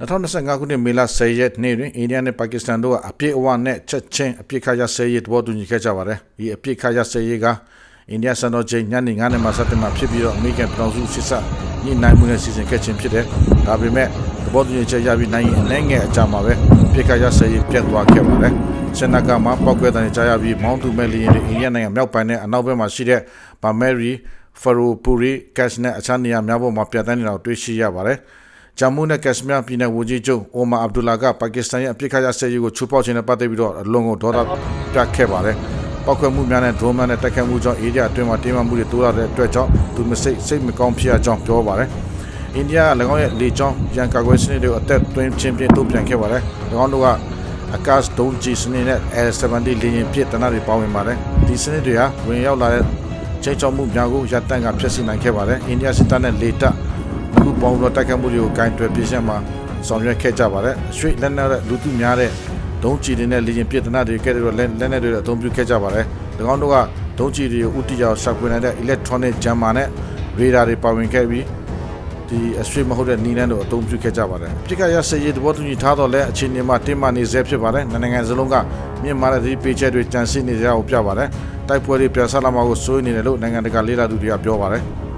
2025ခုနှစ်မေလ10ရက်နေ့တွင်အိန္ဒိယနဲ့ပါကစ္စတန်တို့ကအပြည့်အဝနဲ့ချက်ချင်းအပြစ်ခါရဆဲရေးသဘောတူညီခဲ့ကြပါတယ်။ဒီအပြစ်ခါရဆဲရေးကအိန္ဒိယစံတော်ချိန်ညနေ9:00နာရီမှစတင်မှာဖြစ်ပြီးတော့အမေရိကန်ပြည်ထောင်စုစစ်ဆက်ညှိနှိုင်းမှုနဲ့စီစဉ်ခဲ့ခြင်းဖြစ်တယ်။ဒါပေမဲ့သဘောတူညီချက်ရပြီးနိုင်ရင်အနေငယ်အကြမှာပဲအပြစ်ခါရဆဲရေးပြတ်သွားခဲ့ပါတယ်။စနကမှာပောက်ကွဲတဲ့ကြားရပြီးမောင်းသူမဲ့လျင်တွေအိန္ဒိယနိုင်ငံမြောက်ပိုင်းနဲ့အနောက်ဘက်မှာရှိတဲ့ဘာမဲရီဖရိုပူရီကက်ရှ်နဲ့အခြားနေရာများပေါ်မှာပြတ်တန်းနေတာကိုတွေ့ရှိရပါတယ်။ ဂျမ္မူနဲ့ကက်ရှ်မီးယားပြည်နယ်ဝန်ကြီးချုပ်အိုမာအဗ်ဒူလာကပါကစ္စတန်ရဲ့အပြစ်ခါရဆဲရေးကိုချူပေါက်ခြင်းနဲ့ပတ်သက်ပြီးတော့အလွန်ကိုဒေါသပြတ်ခဲ့ပါတယ်။ပောက်ကွဲမှုများနဲ့ဒရုန်းများနဲ့တိုက်ခိုက်မှုကြောင့်အေရီးယားအတွင်းမှာတင်းမာမှုတွေတိုးလာတဲ့အတွက်ကြောင့်သူမစိတ်စိတ်မကောင်းဖြစ်ရကြောင်းပြောပါတယ်။အိန္ဒိယက၎င်းရဲ့လေကြောင်းရန်ကာကွယ်စနစ်တွေကိုအသက်သွင်းခြင်းဖြင့်တုံ့ပြန်ခဲ့ပါတယ်။၎င်းတို့ကအကာစ်ဒုံဂျီစနစ်နဲ့ L70 လေယာဉ်ပစ်တနတွေပါဝင်ပါတယ်။ဒီစနစ်တွေဟာဝင်ရောက်လာတဲ့ချိန်ချောက်မှုများကိုရပ်တန့်ကဖျက်ဆီးနိုင်ခဲ့ပါတယ်။အိန္ဒိယစစ်တပ်နဲ့လေတပ် အခုပေါင်းတော့တိုက်ခိုက်မှုတွေကိုဂိုင်းတွယ်ပြည့်စုံမှာဆောင်ရွက်ခဲ့ကြပါတယ်။ရွှေလက်နက်တဲ့လူသူများတဲ့ဒုံးကျည်တွေနဲ့လေယာဉ်ပစ်တနတွေကဲ့သို့လက်လက်နက်တွေအသုံးပြုခဲ့ကြပါတယ်။၎င်းတို့ကဒုံးကျည်တွေကိုဥတီကြောင်ဆက်ပွေနိုင်တဲ့ electronic jammer နဲ့ radar တွေပါဝင်ခဲ့ပြီးဒီအဆွေမဟုတ်တဲ့နီလန်းတို့အသုံးပြုခဲ့ကြပါတယ်။ပြစ်ခတ်ရစရေးသဘောတူညီထားတော့လဲအချိန်ကြီးမှတင်းမာနေစေဖြစ်ပါတယ်။နိုင်ငံစလုံးကမြင့်မာတဲ့ဒီပေချက်တွေကြံစည်နေကြအောင်ပြပါတယ်။တိုက်ပွဲတွေပြန်ဆက်လာမှာကိုစိုးရိမ်နေတယ်လို့နိုင်ငံတကာလေ့လာသူတွေကပြောပါတယ်။